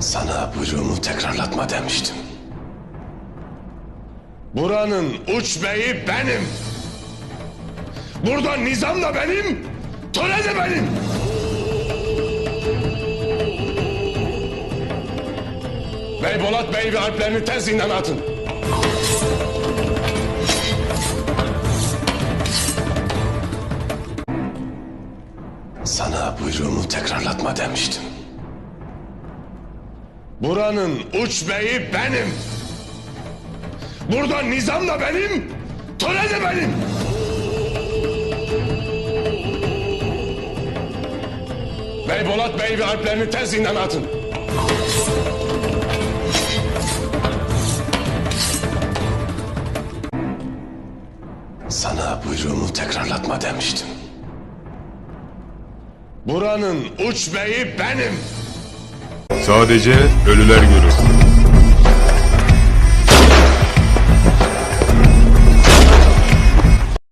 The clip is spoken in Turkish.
Sana buyruğumu tekrarlatma demiştim. Buranın uç beyi benim. Burada nizam da benim, töre de benim. Bey Bolat Bey ve alplerini tez zindana atın. Sana buyruğumu tekrarlatma demiştim. Buranın uç beyi benim. Burada nizam da benim, töre de benim. Bey Bolat Bey ve alplerini tez zindana atın. Sana buyruğumu tekrarlatma demiştim. Buranın uç beyi benim. Sadece ölüler görür.